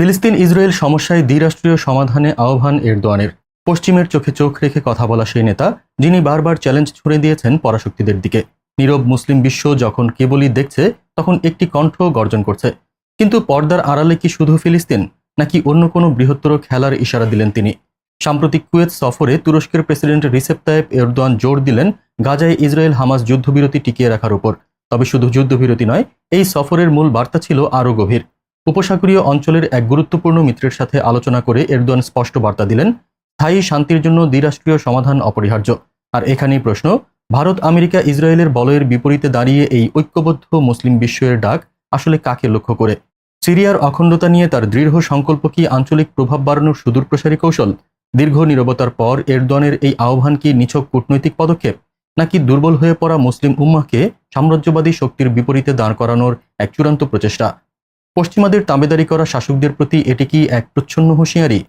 ফিলিস্তিন ইসরায়েল সমস্যায় দ্বিরাষ্ট্রীয় সমাধানে আহ্বান এরদোয়ানের। পশ্চিমের চোখে চোখ রেখে কথা বলা সেই নেতা, যিনি বারবার চ্যালেঞ্জ ছুড়ে দিয়েছেন পরাশক্তিদের দিকে। নীরব মুসলিম বিশ্ব যখন কেবলই দেখছে, তখন একটি কণ্ঠ গর্জন করছে। কিন্তু পর্দার আড়ালে কি শুধু ফিলিস্তিন, নাকি অন্য কোনো বৃহত্তর খেলার ইশারা দিলেন তিনি? সাম্প্রতিক কুয়েত সফরে তুরস্কের প্রেসিডেন্ট রিসেপ তায়েব এরদোয়ান জোর দিলেন গাজায় ইসরায়েল হামাস যুদ্ধবিরতি টিকিয়ে রাখার উপর। তবে শুধু যুদ্ধবিরতি নয়, এই সফরের মূল বার্তা ছিল আরও গভীর। উপসাগরীয় অঞ্চলের এক গুরুত্বপূর্ণ মিত্রের সাথে আলোচনা করে এরদোয়ান স্পষ্ট বার্তা দিলেন, স্থায়ী শান্তির জন্য দ্বিরাষ্ট্রীয় সমাধান অপরিহার্য। আর এখানেই প্রশ্ন, ভারত, আমেরিকা, ইসরায়েলের বলয়ের বিপরীতে দাঁড়িয়ে এই ঐক্যবদ্ধ মুসলিম বিশ্বের ডাক আসলে কাকে লক্ষ্য করে? সিরিয়ার অখণ্ডতা নিয়ে তার দৃঢ় সংকল্প কি আঞ্চলিক প্রভাব বাড়ানোর সুদূরপ্রসারী কৌশল? দীর্ঘ নীরবতার পর এরদোয়ানের এই আহ্বান কি নিছক কূটনৈতিক পদক্ষেপ? নাকি দুর্বল হয়ে পড়া মুসলিম উম্মাহকে সাম্রাজ্যবাদী শক্তির বিপরীতে দাঁড় করানোর এক চূড়ান্ত প্রচেষ্টা? পশ্চিমাদের তামেদারি করা শাসকদের প্রতি এটি কি এক প্রচ্ছন্ন হুঁশিয়ারি?